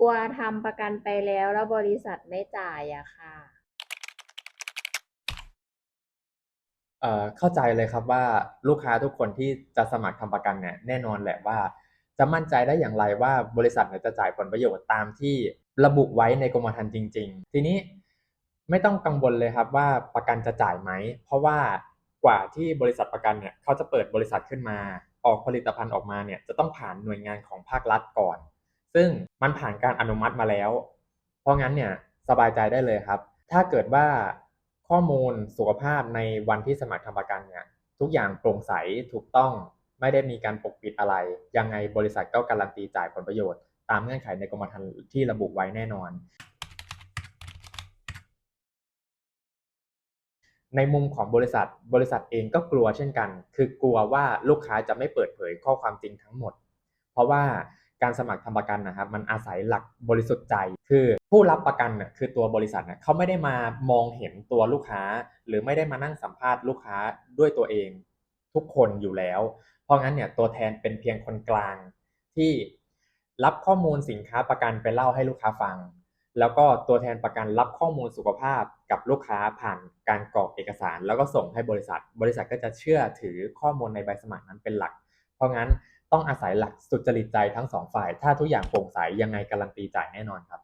กลัวทำประกันไปแล้วแล้วบริษัทไม่จ่ายอะค่ะ เอ่อเข้าใจเลยครับว่าลูกค้าทุกคนที่จะสมัครทำประกันเนี่ยแน่นอนแหละว่า จะมั่นใจได้อย่างไรว่าบริษัทเนี่ยจะจ่ายผลประโยชน์ตามที่ระบุไว้ในกรมธรรม์จริง ๆ ทีนี้ไม่ต้องกังวลเลยครับว่าประกันจะจ่ายไหม เพราะว่ากว่าที่บริษัทประกันเนี่ยเขาจะเปิดบริษัทขึ้นมา ออกผลิตภัณฑ์ออกมาเนี่ยจะต้องผ่านหน่วยงานของภาครัฐก่อน ซึ่งมันผ่านการอนุมัติมาแล้ว เพราะงั้นเนี่ยสบายใจได้เลยครับ ถ้าเกิดว่าข้อมูลสุขภาพในวันที่สมัครทำประกันเนี่ยทุกอย่างโปร่งใสถูกต้องไม่ได้มีการปกปิดอะไร ยังไงบริษัทก็การันตีจ่ายผลประโยชน์ ตามเงื่อนไขในกรมธรรม์ที่ระบุไว้แน่นอน ในมุมของบริษัทบริษัทเองก็กลัวเช่นกัน คือกลัวว่าลูกค้าจะไม่เปิดเผยข้อความจริงทั้งหมด เพราะว่า การสมัครทำประกันนะครับมันอาศัยหลักบริสุทธิ์ใจ คือผู้รับประกันน่ะคือตัวบริษัทน่ะเขาไม่ได้มามองเห็นตัวลูกค้า หรือไม่ได้มานั่งสัมภาษณ์ลูกค้าด้วยตัวเองทุกคนอยู่แล้ว เพราะงั้นเนี่ยตัวแทนเป็นเพียงคนกลาง ที่รับข้อมูลสินค้าประกันไปเล่าให้ลูกค้าฟัง แล้วก็ตัวแทนประกันรับข้อมูลสุขภาพกับลูกค้าผ่านการกรอกเอกสาร แล้วก็ส่งให้บริษัท บริษัทก็จะเชื่อถือข้อมูลในใบสมัครนั้นเป็นหลัก เพราะงั้น ต้องอาศัยหลักสุจริตใจทั้งสองฝ่าย ถ้าทุกอย่างโปร่งใสยังไงการันตีจ่ายแน่นอนครับ